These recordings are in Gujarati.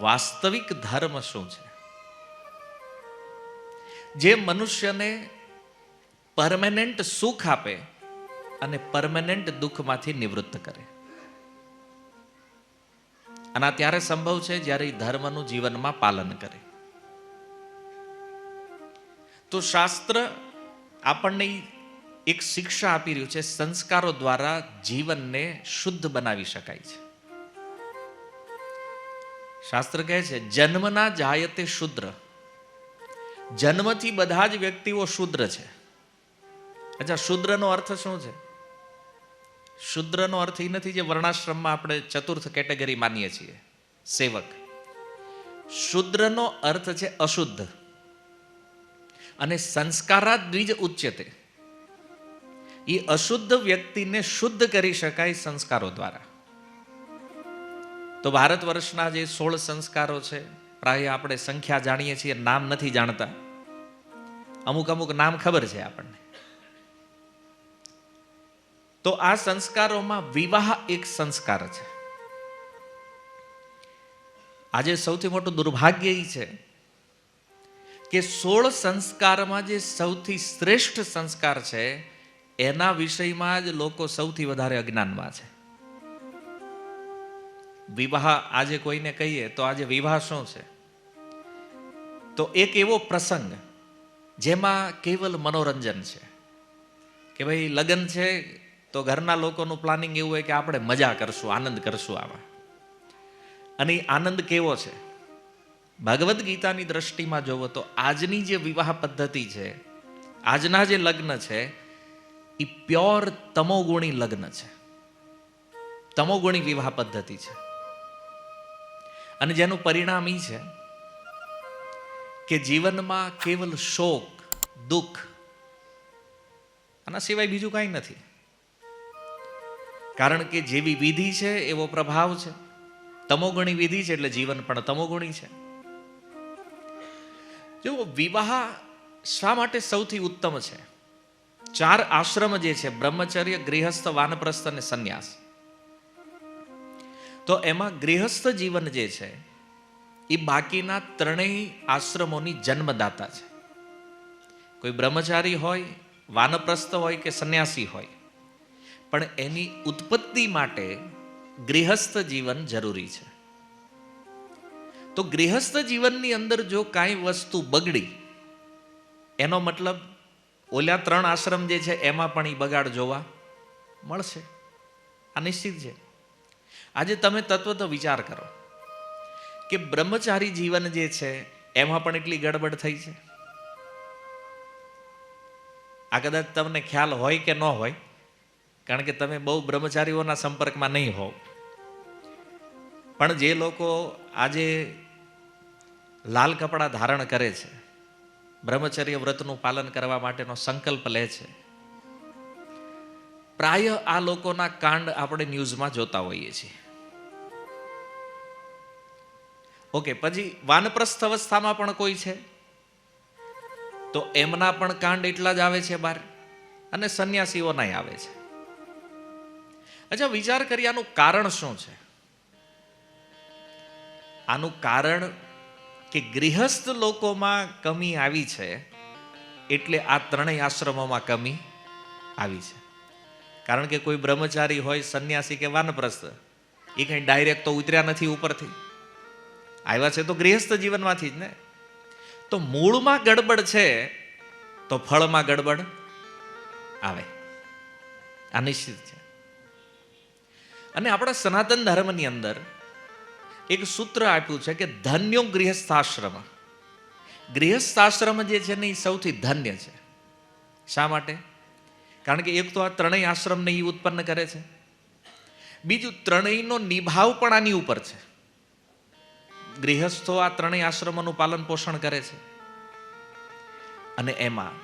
વાસ્તવિક ધર્મ શું છે? જે મનુષ્યને પરમેનન્ટ સુખ આપે અને પરમેનન્ટ દુઃખમાંથી નિવૃત્ત કરે. અને આ ત્યારે સંભવ છે જ્યારે એ ધર્મનું જીવનમાં પાલન કરે. તો શાસ્ત્ર આપણને એક શિક્ષા આપી રહ્યું છે સંસ્કારો દ્વારા જીવનને શુદ્ધ બનાવી શકાય છે. શાસ્ત્ર કહે છે, જન્મના જાયતે શુદ્ર. જન્મથી બધા જ વ્યક્તિઓ શુદ્ર છે. અચ્છા, શુદ્રનો અર્થ શું છે? શુદ્રનો અર્થ એ નથી જે વર્ણાશ્રમમાં આપણે ચતુર્થ કેટેગરી માનીએ છીએ, સેવક. શુદ્રનો અર્થ છે અશુદ્ધ. અને સંસ્કારા દ્વિજ ઉચ્યતે. એ અશુદ્ધ વ્યક્તિને શુદ્ધ કરી શકાય સંસ્કારો દ્વારા. તો ભારત વર્ષના જે સોળ સંસ્કારો છે, પ્રાય આપણે સંખ્યા જાણીએ છીએ, નામ નથી જાણતા. અમુક અમુક નામ ખબર છે આપણને. તો આ સંસ્કારોમાં વિવાહ એક સંસ્કાર છે. આજે સૌથી મોટું દુર્ભાગ્ય એ છે કે સોળ સંસ્કારમાં જે સૌથી શ્રેષ્ઠ સંસ્કાર છે, એના વિષયમાં જ લોકો સૌથી વધારે અજ્ઞાનમાં છે. વિવાહ આજે કોઈને કહીએ તો આજે વિવાહ શું છે? તો એક એવો પ્રસંગ જેમાં કેવલ મનોરંજન છે. કે ભાઈ લગ્ન છે તો ઘરના લોકોનું પ્લાનિંગ એવું હોય કે આપણે મજા કરશું, આનંદ કરશું આમાં અને આનંદ કેવો છે? ભગવદ્ ગીતાની દ્રષ્ટિમાં જોવો તો આજની જે વિવાહ પદ્ધતિ છે, આજના જે લગ્ન છે એ પ્યોર તમોગુણી લગ્ન છે. તમોગુણી વિવાહ પદ્ધતિ છે. અને જેનું પરિણામ એ છે કે જીવનમાં કેવલ શોક, દુઃખ આના સિવાય બીજું કાંઈ નથી. કારણ કે જેવી વિધિ છે, એવો પ્રભાવ છે. તમોગુણી વિધિ છે એટલે જીવન પણ તમોગુણી છે. જો વિવાહ શા માટે સૌથી ઉત્તમ છે? ચાર આશ્રમ જે છે, બ્રહ્મચર્ય, ગૃહસ્થ, વાનપ્રસ્થ અને સંન્યાસ. તો એમાં ગૃહસ્થ જીવન જે છે, એ બાકીના ત્રણેય આશ્રમોની જન્મદાતા છે. કોઈ બ્રહ્મચારી હોય, વાનપ્રસ્થ હોય કે સંન્યાસી હોય, પણ એની ઉત્પત્તિ માટે ગૃહસ્થ જીવન જરૂરી છે. તો ગૃહસ્થ જીવનની અંદર જો કાંઈ વસ્તુ બગડી, એનો મતલબ ઓલા ત્રણ આશ્રમ જે છે, એમાં પણ એ બગાડ જોવા મળશે. આ નિશ્ચિત છે. આજે તમે તત્વ તો વિચાર કરો કે બ્રહ્મચારી જીવન જે છે, એમાં પણ એટલી ગડબડ થઈ છે? આ કદાચ તમને ખ્યાલ હોય કે ન હોય, કારણ કે તમે બહુ બ્રહ્મચારીઓના સંપર્કમાં નહીં હોવ. પણ જે લોકો આજે લાલ કપડાં ધારણ કરે છે, બ્રહ્મચર્ય વ્રતનું પાલન કરવા માટેનો સંકલ્પ લે છે પ્રાય આ લોકોના કાંડ આપણે ન્યૂઝમાં જોતા હોઈએ છીએ. ઓકે, પછી વાનપ્રસ્થ અવસ્થામાં પણ કોઈ છે? તો એમના પણ કાંડ એટલા જ આવે છે બહાર અને સંન્યાસીઓના આવે છે. અચ્છા, વિચાર કરી આનું કારણ શું છે? આનું કારણ કે ગૃહસ્થ લોકોમાં કમી આવી છે, એટલે આ ત્રણેય આશ્રમોમાં કમી આવી છે. કારણ કે કોઈ બ્રહ્મચારી હોય, સંન્યાસી કે વાનપ્રસ્થ એ કંઈ ડાયરેક્ટ તો ઉતર્યા નથી ઉપરથી. આવ્યા છે તો ગૃહસ્થ જીવનમાંથી જ ને? તો મૂળમાં ગડબડ છે, તો ફળમાં ગડબડ આવે. આ નિશ્ચિત છે. અને આપણા સનાતન ધર્મની અંદર એક સૂત્ર આપ્યું છે કે ધન્યો ગૃહસ્થાશ્રમ. ગૃહસ્થાશ્રમ જે છે ને એ સૌથી ધન્ય છે. શા માટે? કારણ કે એક તો આ ત્રણેય આશ્રમને એ ઉત્પન્ન કરે છે. બીજું ત્રણેયનો નિભાવ પણ આની ઉપર છે. ગૃહસ્થો આ ત્રણેય આશ્રમોનું પાલન પોષણ કરે છે. અને એમાં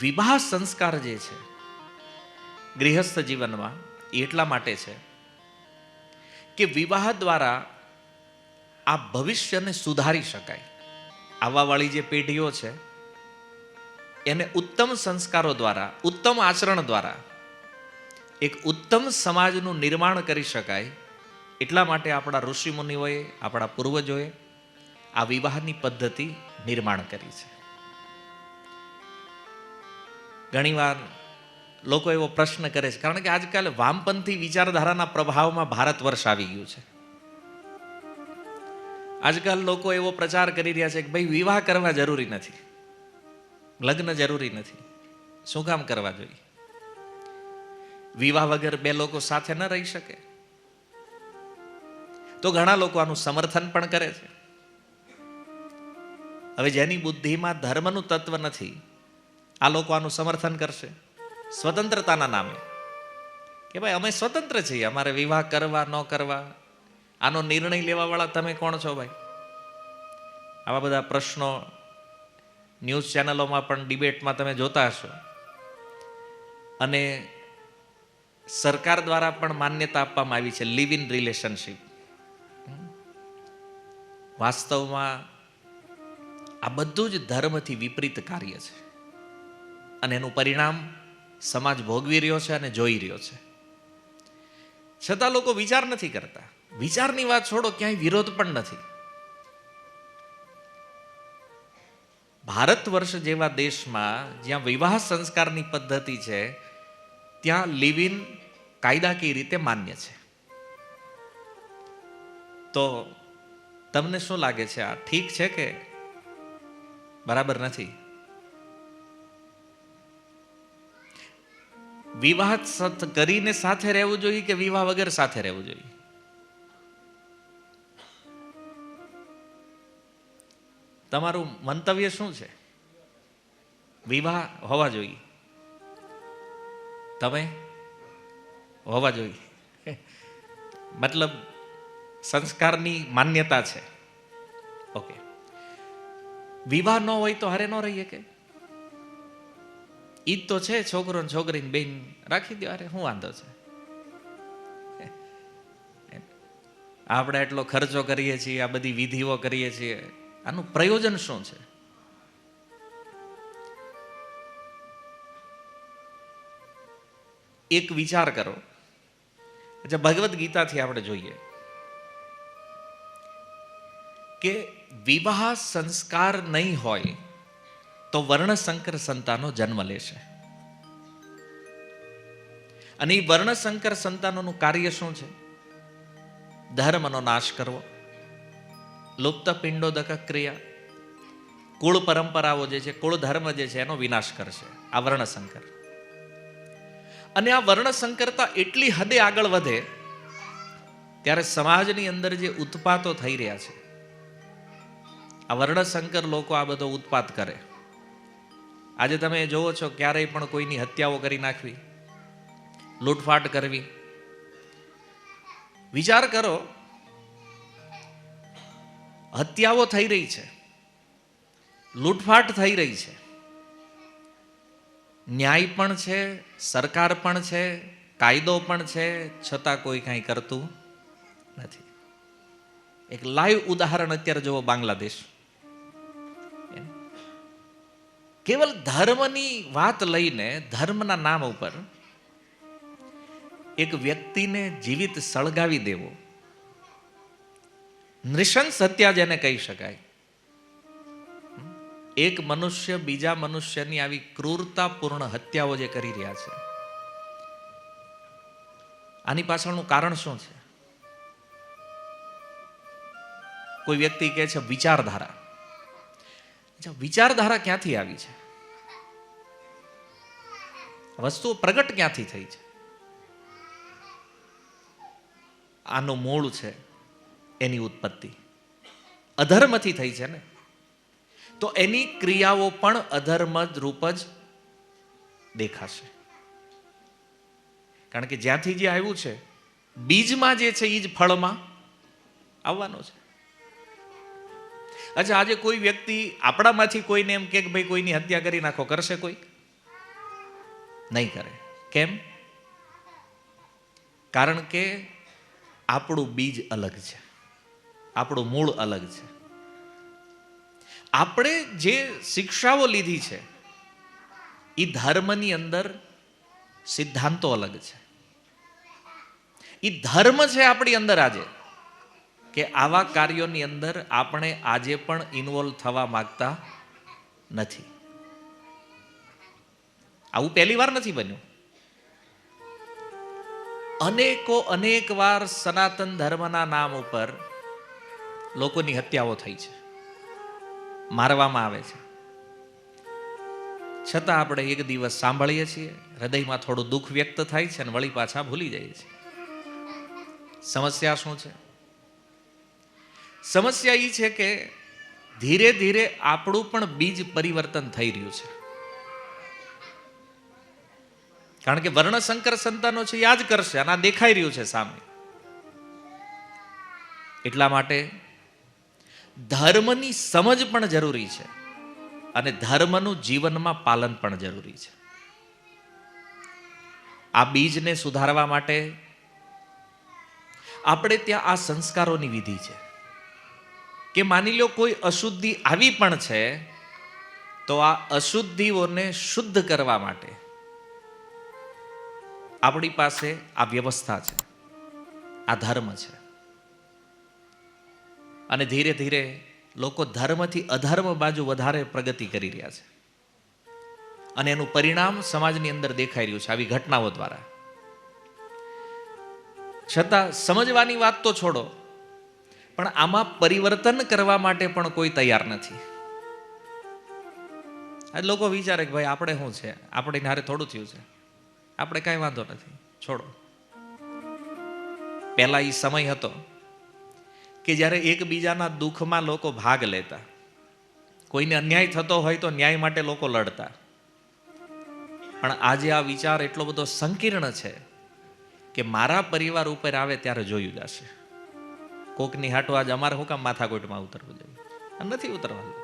વિવાહ સંસ્કાર જે છે, ગૃહસ્થ જીવનમાં એટલા માટે છે કે વિવાહ દ્વારા આ ભવિષ્યને સુધારી શકાય. આવવાવાળી જે પેઢીઓ છે એને ઉત્તમ સંસ્કારો દ્વારા, ઉત્તમ આચરણ દ્વારા, એક ઉત્તમ સમાજનું નિર્માણ કરી શકાય, એટલા માટે આપણા ઋષિ મુનિઓએ આપણા પૂર્વજોએ આ વિવાહની પદ્ધતિ નિર્માણ કરી છે. ઘણીવાર લોકો એવો પ્રશ્ન કરે છે, કારણ કે આજકાલ વામપંથી વિચારધારાના પ્રભાવમાં ભારત વર્ષ આવી ગયું છે. આજકાલ લોકો એવો પ્રચાર કરી રહ્યા છે કે, ભાઈ, વિવાહ કરવા જરૂરી નથી. લગ્ન જરૂરી નથી. શું કામ કરવા જોઈએ? વિવાહ વગર બે લોકો સાથે ન રહી શકે? તો ઘણા લોકો આનું સમર્થન પણ કરે છે. હવે જેની બુદ્ધિમાં ધર્મનું તત્વ નથી, આ લોકો આનું સમર્થન કરશે. સ્વતંત્રતાના નામે. કે ભાઈ, અમે સ્વતંત્ર છીએ, અમારે વિવાહ કરવા, ન કરવા. આનો નિર્ણય લેવાવાળા તમે કોણ છો ભાઈ? આવા બધા પ્રશ્નો ન્યૂઝ ચેનલોમાં પણ ડિબેટમાં તમે જોતા હશો. અને સરકાર દ્વારા પણ માન્યતા આપવામાં આવી છે લિવ ઇન રિલેશનશીપ. વાસ્તવમાં આ બધું જ ધર્મથી વિપરીત કાર્ય છે. અને એનું પરિણામ સમાજ ભોગવી રહ્યો છે અને જોઈ રહ્યો છે. છતાં લોકો વિચાર નથી કરતા. વિચારની વાત છોડો, ક્યાંય વિરોધ પણ નથી. ભારત વર્ષ જેવા દેશમાં જ્યાં વિવાહ સંસ્કારની પદ્ધતિ છે, ત્યાં લિવ ઇન કાયદાકીય રીતે માન્ય છે. તો તમને શું લાગે છે? આ ઠીક છે કે બરાબર નથી? વિવાહ કરીને સાથે રહેવું જોઈએ કે વિવાહ વગર સાથે રહેવું જોઈએ? તમારું મંતવ્ય શું છે? વિવાહ હોવા જોઈએ. તમે? હોવા જોઈએ. મતલબ સંસ્કારની માન્યતા છે. ઓકે વિવાહ ન હોય તો હારે ન રહીએ કે? ઈદ તો છે છોકરો ને છોકરીને બેન રાખી દો અરે શું વાંધો છે? આપણે એટલો ખર્ચો કરીએ છીએ, આ બધી વિધિઓ કરીએ છીએ. આનું પ્રયોજન શું છે? એક વિચાર કરો. અચ્છા, ભગવદ્ ગીતાથી આપણે જોઈએ કે વિવાહ સંસ્કાર નહીં હોય તો વર્ણશંકર સંતાનો જન્મ લેશે. અને એ વર્ણશંકર સંતાનોનું કાર્ય શું છે? ધર્મનો નાશ કરવો. લુપ્ત પિંડોદક ક્રિયા કુળ પરંપરાઓ જે છે, કુળ ધર્મ જે છે, એનો વિનાશ કરશે. આ વર્ણશંકર. અને આ વર્ણશંકરતા એટલી હદે આગળ વધે, ત્યારે સમાજની અંદર જે ઉત્પાતો થઈ રહ્યા છે, આ વર્ણશંકર લોકો આ બધો ઉત્પાત કરે. આજે તમે જોવો છો, ક્યારેય પણ કોઈની હત્યાઓ કરી નાખવી, લૂંટફાટ કરવી. વિચાર કરો હત્યાઓ થઈ રહી છે. લૂંટફાટ થઈ રહી છે. ન્યાય પણ છે, સરકાર પણ છે, કાયદો પણ છે, છતાં કોઈ કાંઈ કરતું નથી. એક લાઈવ ઉદાહરણ અત્યારે જુઓ બાંગ્લાદેશ. કેવલ ધર્મની વાત લઈને ધર્મના નામ ઉપર એક વ્યક્તિને જીવિત સળગાવી દેવો. નૃશંસ હત્યા જેને કહી શકાય. એક મનુષ્ય બીજા મનુષ્યની આવી ક્રૂરતાપૂર્ણ હત્યાઓ જે કરી રહ્યા છે, આની પાછળનું કારણ શું છે? કોઈ વ્યક્તિ કહે છે, વિચારધારા. વિચારધારા ક્યાંથી આવી છે? વસ્તુઓ પ્રગટ ક્યાંથી થઈ છે? આનું મૂળ છે એની ઉત્પત્તિ. અધર્મથી થઈ છે ને? તો એની ક્રિયાઓ પણ અધર્મ રૂપ જ દેખાશે. કારણ કે જ્યાંથી જે આવ્યું છે, બીજમાં જે છે એ જ ફળમાં આવવાનો છે. અચ્છા, આજે કોઈ વ્યક્તિ આપણામાંથી કોઈને એમ કે ભાઈ કોઈની હત્યા કરી નાખો, કરશે કોઈ? નહીં કરે. કેમ? કારણ કે આપણું બીજ અલગ છે. આપણું મૂળ અલગ છે. આપણે જે શિક્ષાઓ લીધી છે એ ધર્મની અંદર સિદ્ધાંતો અલગ છે. એ ધર્મ છે આપણી અંદર આજે, કે આવા કાર્યોની અંદર આપણે આજે પણ ઇન્વોલ્વ થવા માંગતા નથી. આવું પહેલી વાર નથી બન્યું. અનેકો અનેક વાર સનાતન ધર્મના નામ ઉપર લોકોની હત્યાઓ થઈ છે. મારવામાં આવે છે. છતાં આપણે એક દિવસ સાંભળીએ છીએ, હૃદયમાં થોડું દુઃખ વ્યક્ત થાય છે અને વળી પાછા ભૂલી જઈએ છીએ. સમસ્યા શું છે? સમસ્યા એ છે કે ધીરે ધીરે આપણું પણ બીજ પરિવર્તન થઈ રહ્યું છે. કારણ કે વર્ણશંકર સંતાનો છે, યાદ કરશે અને આ દેખાઈ રહ્યું છે સામે. એટલા માટે ધર્મની સમજ પણ જરૂરી છે અને ધર્મનું જીવનમાં પાલન પણ જરૂરી છે. આ બીજને સુધારવા માટે આપણે ત્યાં આ સંસ્કારોની વિધિ છે. કે માની લો કોઈ અશુદ્ધિ આવી પણ છે, તો આ અશુદ્ધિઓને શુદ્ધ કરવા માટે આપણી પાસે આ વ્યવસ્થા છે, આ ધર્મ છે. અને ધીરે ધીરે લોકો ધર્મથી અધર્મ બાજુ વધારે પ્રગતિ કરી રહ્યા છે. અને એનું પરિણામ સમાજની અંદર દેખાઈ રહ્યું છે આવી ઘટનાઓ દ્વારા. છતાં સમજવાની વાત તો છોડો, પણ આમાં પરિવર્તન કરવા માટે પણ કોઈ તૈયાર નથી. આજ લોકો વિચારે કે ભાઈ આપણે શું છે? આપણે હારે થોડું થયું છે. આપણે કાંઈ વાંધો નથી. છોડો. પહેલા એ સમય હતો. કે જ્યારે એકબીજાના દુઃખમાં લોકો ભાગ લેતા, કોઈને અન્યાય થતો હોય તો ન્યાય માટે લોકો લડતા. પણ આજે આ વિચાર એટલો બધો સંકીર્ણ છે કે મારા પરિવાર ઉપર આવે ત્યારે જોયું જશે. કોકની હાટો આજ અમારે શું કામ માથાકોટમાં ઉતરવું જોઈએ? નથી ઉતરવાનું.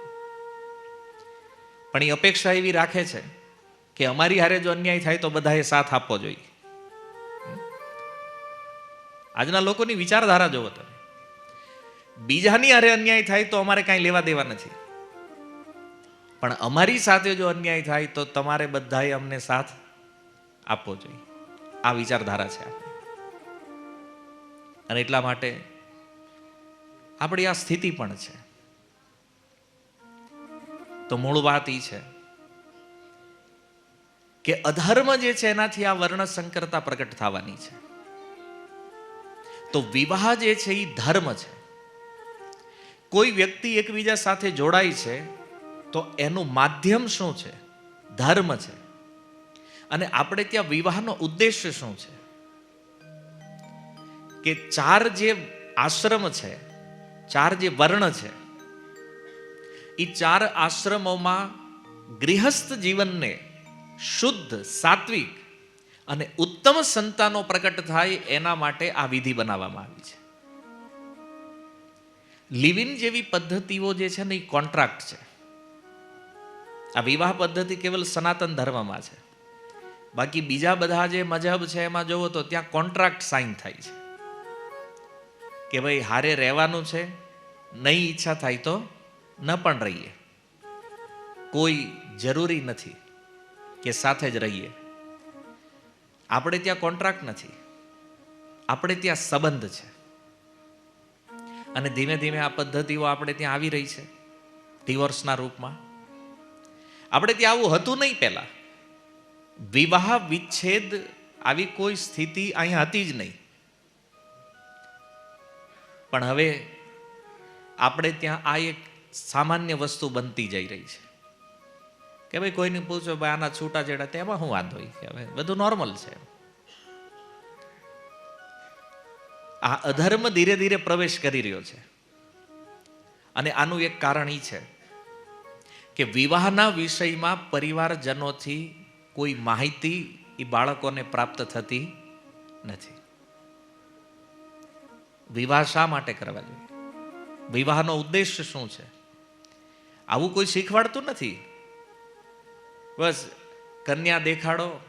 પણ એ અપેક્ષા એવી રાખે છે કે અમારી હારે જો અન્યાય થાય તો બધાએ સાથ આપવો જોઈએ. આજના લોકોની વિચારધારા જોવો તમે. બીજાની અરે અન્યાય થાય તો અમારે કાંઈ લેવા દેવા નથી. પણ અમારી સાથે જો અન્યાય થાય તો તમારે બધાએ અમને સાથ આપવો જોઈએ. આ વિચારધારા છે અને એટલા માટે આપણી આ સ્થિતિ પણ છે. તો મૂળ વાત એ છે કે અધર્મ જે છે એનાથી આ વર્ણ સંકરતા પ્રગટ થવાની છે. તો વિવાહ જે છે એ ધર્મ છે. કોઈ વ્યક્તિ એકબીજા સાથે જોડાય છે, તો એનું માધ્યમ શું છે? ધર્મ છે. અને આપણે ત્યાં વિવાહનો ઉદ્દેશ્ય શું છે? કે ચાર જે આશ્રમ છે, ચાર જે વર્ણ છે એ ચાર આશ્રમોમાં ગૃહસ્થ જીવનને શુદ્ધ, સાત્વિક અને ઉત્તમ સંતાનો પ્રકટ થાય એના માટે આ વિધિ બનાવવામાં આવી છે. લિવિન જેવી પદ્ધતિઓ જે છે ને એ કોન્ટ્રાક્ટ છે. આ વિવાહ પદ્ધતિ કેવલ સનાતન ધર્મમાં છે. બાકી બીજા બધા જે મજહબ છે એમાં જોવો તો ત્યાં કોન્ટ્રાક્ટ સાઇન થાય છે. કે ભાઈ હારે રહેવાનું છે, નહીં ઈચ્છા થાય તો ન પણ રહીએ. કોઈ જરૂરી નથી કે સાથે જ રહીએ. આપણે ત્યાં કોન્ટ્રાક્ટ નથી. આપણે ત્યાં સંબંધ છે. અને ધીમે ધીમે આ પદ્ધતિઓ આપણે ત્યાં આવી રહી છે ડિવોર્સના રૂપમાં. આપણે ત્યાં આવું હતું નહીં પહેલા. વિવાહ વિચ્છેદ આવી કોઈ સ્થિતિ અહીંયા હતી જ નહીં. પણ હવે આપણે ત્યાં આ એક સામાન્ય વસ્તુ બનતી જઈ રહી છે. કે ભાઈ કોઈને પૂછો, ભાઈ આના છૂટાછેડા તેમાં શું વાંધો કે હવે બધું નોર્મલ છે આ અધર્મ ધીરે ધીરે પ્રવેશ કરી રહ્યો છે. અને આનું એક કારણ એ છે કે વિવાહના વિષયમાં પરિવારજનોથી કોઈ માહિતી એ બાળકોને પ્રાપ્ત થતી નથી. વિવાહ શા માટે કરવા જોઈએ? વિવાહનો ઉદ્દેશ શું છે? આવું કોઈ શીખવાડતું નથી? બસ, કન્યા દેખાડો,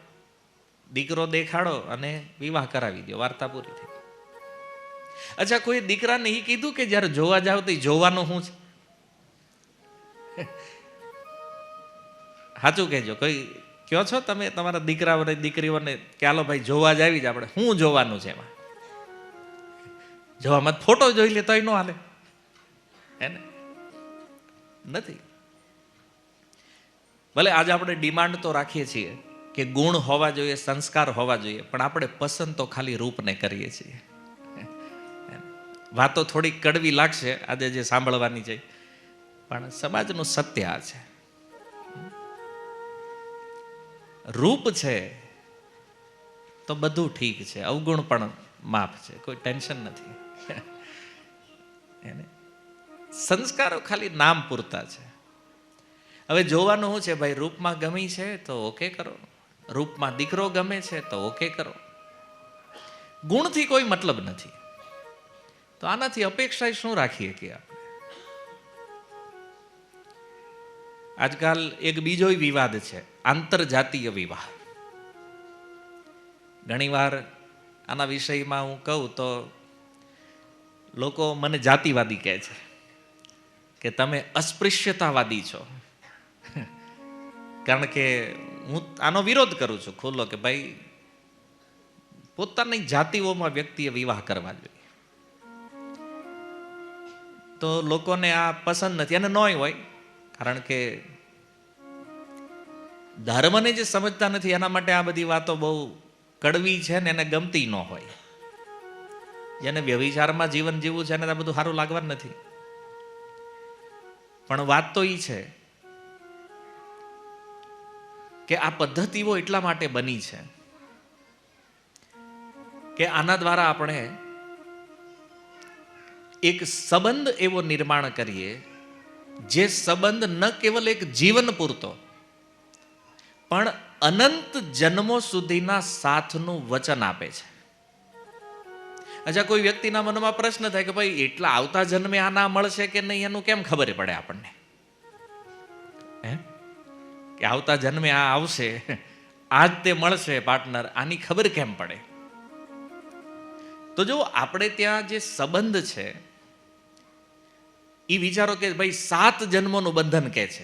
દીકરો દેખાડો અને વિવાહ કરાવી દો વાર્તા પૂરી થઈ. અચ્છા, કોઈ દીકરાને એ કીધું કે જ્યારે જોવા જાવ તો જોવાનું શું છે? સાચું કહેજો. કોઈ કયો છો તમે? તમારા દીકરાઓને, દીકરીઓને કે હાલો ભાઈ, જોવા જ આવી જ આપણે. શું જોવાનું છે એમાં? જોવામાં ફોટો જોઈ લે તોય ન હાલે. હે નથી. ભલે આજે આપણે ડિમાન્ડ તો રાખીએ છીએ કે ગુણ હોવા જોઈએ, સંસ્કાર હોવા જોઈએ, પણ આપણે પસંદ તો ખાલી રૂપને કરીએ છીએ. વાતો થોડી કડવી લાગશે, આજે જે સાંભળવાની છે. પણ સમાજનું સત્ય આ છે. રૂપ છે તો બધું ઠીક છે, અવગુણ પણ માફ છે, કોઈ ટેન્શન નથી. એને સંસ્કારો ખાલી નામ પૂરતા છે. હવે જોવાનું શું છે, ભાઈ, રૂપમાં ગમી છે તો ઓકે કરો. રૂપમાં દીકરો ગમે છે તો ઓકે કરો. ગુણથી કોઈ મતલબ નથી. તો આનાથી અપેક્ષા શું રાખીએ કે આજકાલ એક બીજો વિવાદ છે, આંતરજાતીય વિવાહ. ઘણીવાર આના વિષયમાં હું કહું તો લોકો મને જાતિવાદી કહે છે કે તમે અસ્પૃશ્યતાવાદી છો. કારણ કે હું આનો વિરોધ કરું છું ખુલ્લો કે ભાઈ, પોતાની જાતિઓમાં વ્યક્તિએ વિવાહ કરવા જોઈએ. તો લોકોને આ પસંદ નથી અને નોય હોય, કારણ કે ધર્મને જે સમજતા નથી, એના માટે આ બધી વાતો બહુ કડવી છે ને એને ગમતી ન હોય. જેને વ્યભિચારમાં જીવન જીવવું છે એને આ બધું સારું લાગવાનું નથી. પણ વાત તો એ છે કે આ પદ્ધતિઓ એટલા માટે બની છે કે આના દ્વારા આપણે એક સંબંધ એવો નિર્માણ કરીએ, જે સંબંધ ન કેવલ એક જીવન પૂરતો, પણ અનંત જન્મો સુધીના સાથનું વચન આપે છે. અચ્છા, કોઈ વ્યક્તિના મનમાં પ્રશ્ન થાય કે ભાઈ, એટલા આવતા જન્મે આ ના મળશે કે નહીં? એનું કેમ ખબર પડે આપણને? હે? કે આવતા જન્મે આ આવશે, આજ તે મળશે, પાર્ટનર, આની ખબર કેમ પડે? તો જો આપણે ત્યાં જે સંબંધ છે એ વિચારો કે ભાઈ સાત જન્મોનું બંધન કે છે.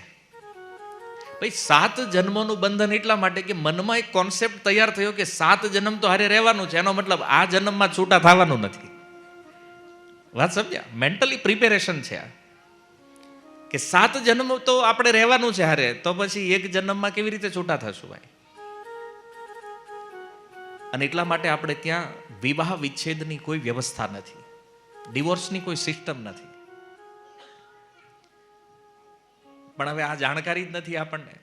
ભાઈ સાત જન્મોનું બંધન એટલા માટે કે મનમાં એક કોન્સેપ્ટ તૈયાર થયો કે સાત જન્મ તો હારે રહેવાનું છે. એનો મતલબ આ જન્મમાં છૂટા થવાનું નથી. વાત સમજ્યા? મેન્ટલી પ્રિપેરેશન છે આ. કે સાત જન્મ તો આપણે રહેવાનું છે હારે, તો પછી એક જન્મમાં કેવી રીતે છૂટા થશું ભાઈ? અને એટલા માટે આપણે ત્યાં વિવાહ વિચ્છેદની કોઈ વ્યવસ્થા નથી. ડિવોર્સની કોઈ સિસ્ટમ નથી. પણ હવે આ જાણકારી જ નથી આપણને.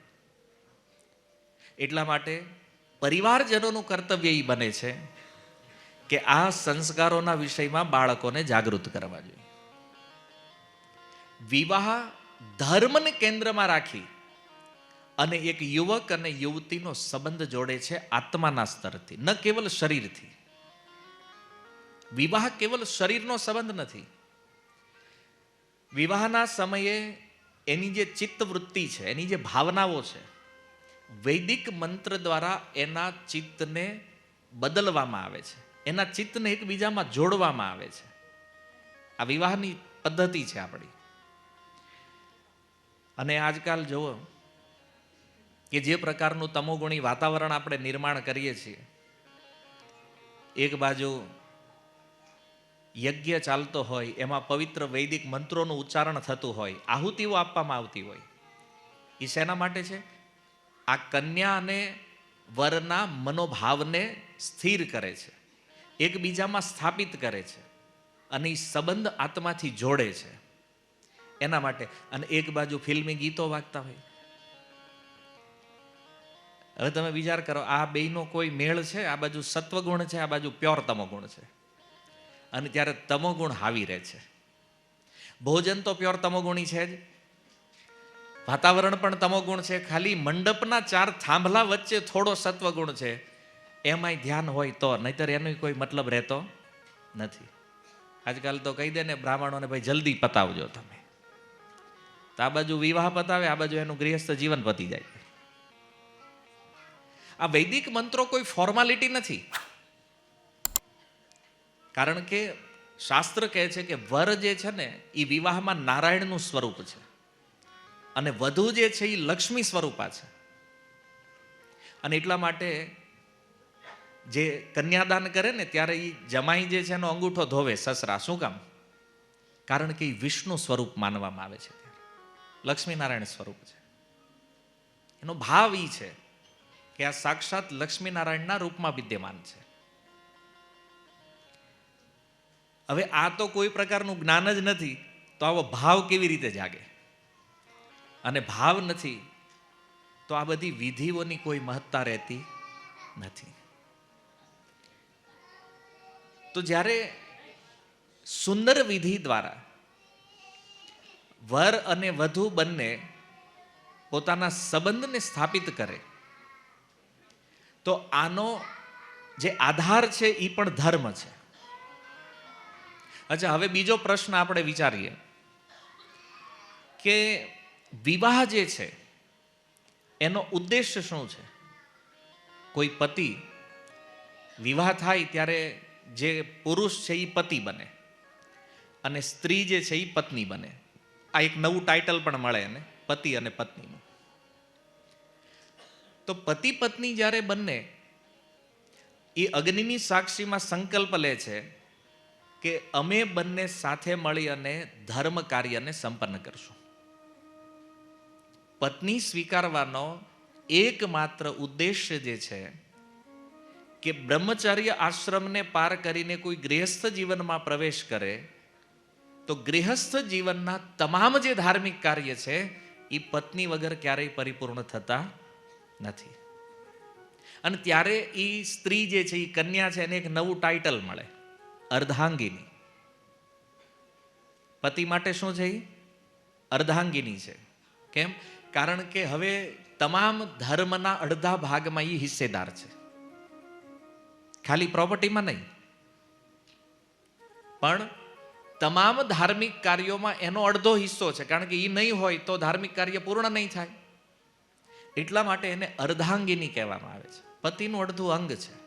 એટલા માટે પરિવારજનોનું કર્તવ્ય એ બને છે કે આ સંસ્કારોના વિષયમાં બાળકોને જાગૃત કરવા જોઈએ. વિવાહ ધર્મને કેન્દ્રમાં રાખી અને એક યુવક અને યુવતીનો સંબંધ જોડે છે આત્માના સ્તરથી, ન કેવલ શરીરથી. વિવાહ કેવલ શરીરનો સંબંધ નથી. વિવાહના સમયે એની જે ચિત્તવૃત્તિ છે, એની જે ભાવનાઓ છે, વૈદિક મંત્ર દ્વારા એના ચિત્તને બદલવામાં આવે છે. એના ચિત્તને એકબીજામાં જોડવામાં આવે છે. આ વિવાહની પદ્ધતિ છે આપણી. અને આજકાલ જુઓ કે જે પ્રકારનું તમોગુણી વાતાવરણ આપણે નિર્માણ કરીએ છીએ, એક બાજુ યજ્ઞ ચાલતો હોય, એમાં પવિત્ર વૈદિક મંત્રોનું ઉચ્ચારણ થતું હોય, આહુતિઓ આપવામાં આવતી હોય. એ શેના માટે છે? આ કન્યા અને વરના મનોભાવને સ્થિર કરે છે. એકબીજામાં સ્થાપિત કરે છે અને એ સંબંધ આત્માથી જોડે છે. એના માટે, અને એક બાજુ ફિલ્મી ગીતો વાગતા હોય. હવે તમે વિચાર કરો, આ બેયનો કોઈ મેળ છે? આ બાજુ સત્વગુણ છે, આ બાજુ પ્યોર તમોગુણ છે. અને ત્યારે તમોગુણ હાવી રહે છે. ભોજન તો પ્યોર તમોગુણી છે જ. વાતાવરણ પણ તમોગુણ છે. ખાલી મંડપના ચાર થાંભલા વચ્ચે થોડો સત્વગુણ છે. એમાંય ધ્યાન હોય તો, નહીતર એનો કોઈ મતલબ રહેતો નથી. આજકાલ તો કહી દે ને બ્રાહ્મણોને, ભાઈ, જલ્દી પતાવજો તમે. તો આ બાજુ વિવાહ પતાવે, આ બાજુ એનું ગૃહસ્થ જીવન પતી જાય. આ વૈદિક મંત્રો કોઈ ફોર્માલિટી નથી. કારણ કે શાસ્ત્ર કહે છે કે વર જે છે ને, એ વિવાહમાં નારાયણનું સ્વરૂપ છે. અને વધુ જે છે, એ લક્ષ્મી સ્વરૂપા છે. અને એટલા માટે જે કન્યાદાન કરે ને, ત્યારે એ જમાઈ જે છે એનો અંગૂઠો ધોવે સસરા. શું કામ? કારણ કે એ વિષ્ણુ સ્વરૂપ માનવામાં આવે છે લક્ષ્મીનારાયણ સ્વરૂપ છે. એનો ભાવ એ છે કે આ સાક્ષાત લક્ષ્મીનારાયણના રૂપમાં વિદ્યમાન છે. હવે આ તો કોઈ પ્રકારનું જ્ઞાન જ નથી, તો આવો ભાવ કેવી રીતે જાગે? અને ભાવ નથી, તો આ બધી વિધિઓની કોઈ મહત્તા રહેતી નથી. તો જ્યારે સુંદર વિધિ દ્વારા વર અને વધુ બંને પોતાના સંબંધને સ્થાપિત કરે, તો આનો જે આધાર છે એ પણ ધર્મ છે. અચ્છા, હવે બીજો પ્રશ્ન આપણે વિચારીએ કે વિવાહ જે છે, એનો ઉદ્દેશ્ય શું છે? કોઈ પતિ વિવાહ થાય ત્યારે જે પુરુષ છે એ પતિ બને અને સ્ત્રી જે છે એ પત્ની બને. આ એક નવું ટાઇટલ પણ મળે એને, પતિ અને પત્નીનું. તો પતિ પત્ની જ્યારે બંને એ અગ્નિની સાક્ષીમાં સંકલ્પ લે છે કે અમે બંને સાથે મળી અને ધર્મ કાર્યને સંપન્ન કરશું. પત્ની સ્વીકારવાનો એકમાત્ર ઉદ્દેશ્ય જે છે કે બ્રહ્મચર્ય આશ્રમને પાર કરીને કોઈ ગૃહસ્થ જીવનમાં પ્રવેશ કરે, તો ગૃહસ્થ જીવનના તમામ જે ધાર્મિક કાર્ય છે, એ પત્ની વગર ક્યારેય પરિપૂર્ણ થતા નથી. અને ત્યારે એ સ્ત્રી જે છે એ કન્યા છે, એને એક નવું ટાઇટલ મળે. અર્ધાંગિની. પતિ માટે શું છે અર્ધાંગિની છે. કેમ? કારણ કે હવે તમામ ધર્મના અડધા ભાગમાં એ હિસ્સેદાર છે. ખાલી પ્રોપર્ટીમાં નહીં. પણ તમામ ધાર્મિક કાર્યોમાં એનો અડધો હિસ્સો છે. કારણ કે એ નહીં હોય તો ધાર્મિક કાર્ય પૂર્ણ નહીં થાય. એટલા માટે એને અર્ધાંગિની કહેવામાં આવે છે. પતિનું અડધું અંગ છે.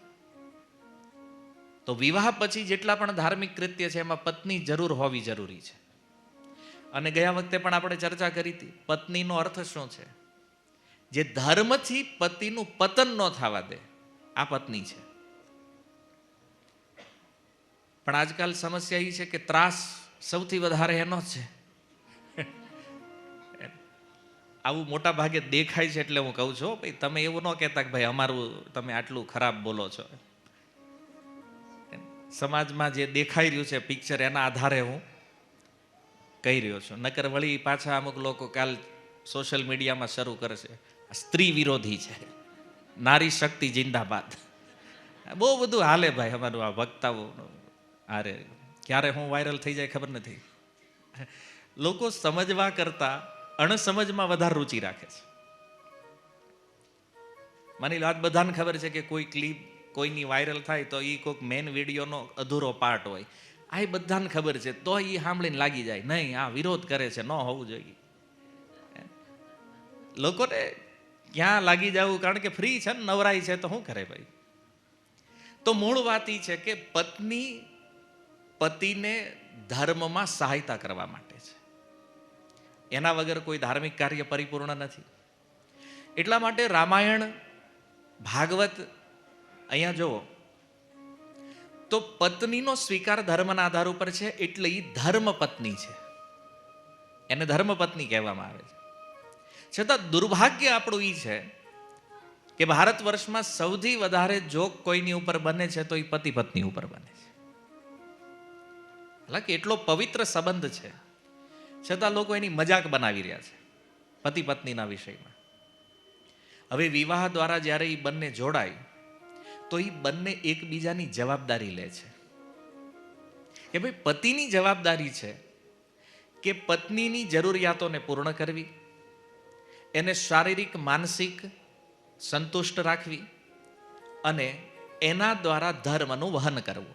તો વિવાહ પછી જેટલા પણ ધાર્મિક કૃત્ય છે, એમાં પત્ની જરૂર હોવી જરૂરી છે. અને ગયા વખતે પણ આપણે ચર્ચા કરી હતી, પત્નીનો અર્થ શું છે? જે ધર્મથી પતિનું પતન ન થવા દે, આ પત્ની છે. પણ આજકાલ સમસ્યા એ છે કે ત્રાસ સૌથી વધારે એનો છે. આવું મોટા ભાગે દેખાય છે એટલે હું કહું છું ભાઈ, તમે એવું ન કહેતા કે, ભાઈ, અમારું તમે આટલું ખરાબ બોલો છો. સમાજમાં જે દેખાઈ રહ્યું છે પિક્ચર એના આધારે હું કહી રહ્યો છું. નકર વળી પાછા અમુક લોકો કાલ સોશિયલ મીડિયામાં શરૂ કરશે સ્ત્રી વિરોધી છે. નારી શક્તિ જિંદાબાદ. બહુ બધું હાલે ભાઈ અમારું આ વક્તાઓ અરે ક્યારે હું વાયરલ થઈ જાય ખબર નથી. લોકો સમજવા કરતા અણસમજમાં વધારે રુચિ રાખે છે. માની લો આજ બધાને ખબર છે કે કોઈ ક્લિપ કોઈની વાયરલ થાય તો એ કોઈક મેન વિડીયોનો અધૂરો પાર્ટ હોય. આ બધાને ખબર છે, તો એ સાંભળીને લાગી જાય, નહીં, આ વિરોધ કરે છે, ન હોવું જોઈએ. લોકોને ક્યાં લાગી જવું? કારણ કે ફ્રી છે ને નવરાઈ છે, તો શું કરે ભાઈ? તો મૂળ વાત એ છે કે પત્ની પતિને ધર્મમાં સહાયતા કરવા માટે છે. એના વગર કોઈ ધાર્મિક કાર્ય પરિપૂર્ણ નથી. એટલા માટે રામાયણ, ભાગવત અહીંયા જુઓ. તો પત્નીનો સ્વીકાર ધર્મના આધાર ઉપર છે એટલે એ ધર્મ પત્ની છે. એને ધર્મ પત્ની કહેવામાં આવે છે. છતાં દુર્ભાગ્ય આપણું એ છે કે ભારત વર્ષમાં સૌથી વધારે જોક કોઈની ઉપર બને છે તો એ પતિ પત્ની ઉપર બને છે. હાલાકી, એટલો પવિત્ર સંબંધ છે. છતાં લોકો એની મજાક બનાવી રહ્યા છે પતિ પત્નીના વિષયમાં. હવે વિવાહ દ્વારા જ્યારે એ બંને જોડાય તો એ બંને એકબીજાની જવાબદારી લે છે. કે ભાઈ, પતિની જવાબદારી છે કે પત્નીની જરૂરિયાતોને પૂર્ણ કરવી, એને શારીરિક, માનસિક સંતુષ્ટ રાખવી અને એના દ્વારા ધર્મનું વહન કરવું.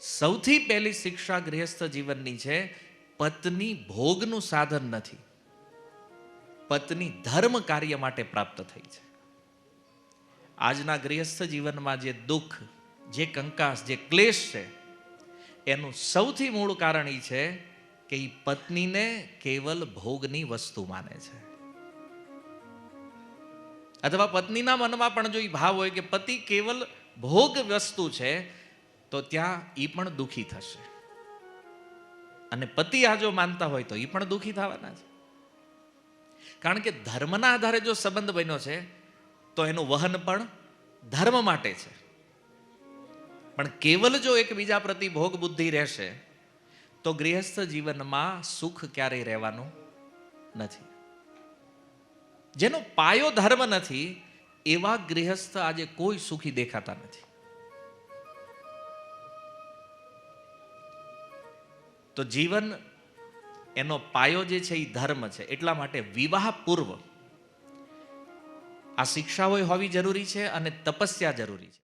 સૌથી પહેલી શિક્ષા ગૃહસ્થ જીવનની છે, પત્ની ભોગનું સાધન નથી. પત્ની ધર્મ કાર્ય માટે પ્રાપ્ત થઈ છે. આજના ગૃહસ્થ જીવનમાં જે દુઃખ, જે કંકાસ, જે ક્લેશ છે, એનું સૌથી મૂળ કારણ એ છે કે એ પત્નીને કેવલ ભોગની વસ્તુ માને છે. અથવા પત્નીના મનમાં પણ જો એ ભાવ હોય કે પતિ કેવલ ભોગ વસ્તુ છે, તો ત્યાં એ પણ દુઃખી થશે. અને પતિ આ જો માનતા હોય તો એ પણ દુઃખી થવાના છે. કારણ કે ધર્મના આધારે જો સંબંધ બન્યો છે તો એનું વહન પણ ધર્મ માટે છે. પણ કેવલ જો એકબીજા પ્રતિ ભોગ બુદ્ધિ રહેશે, તો ગૃહસ્થ જીવનમાં સુખ ક્યારેય રહેવાનું નથી. જેનો પાયો ધર્મ નથી, એવા ગૃહસ્થ આજે કોઈ સુખી દેખાતા નથી. તો જીવન એનો પાયો જે છે એ ધર્મ છે, એટલા માટે વિવાહ પૂર્વ આ શિક્ષાઓ હોવી જરૂરી છે અને તપસ્યા જરૂરી છે.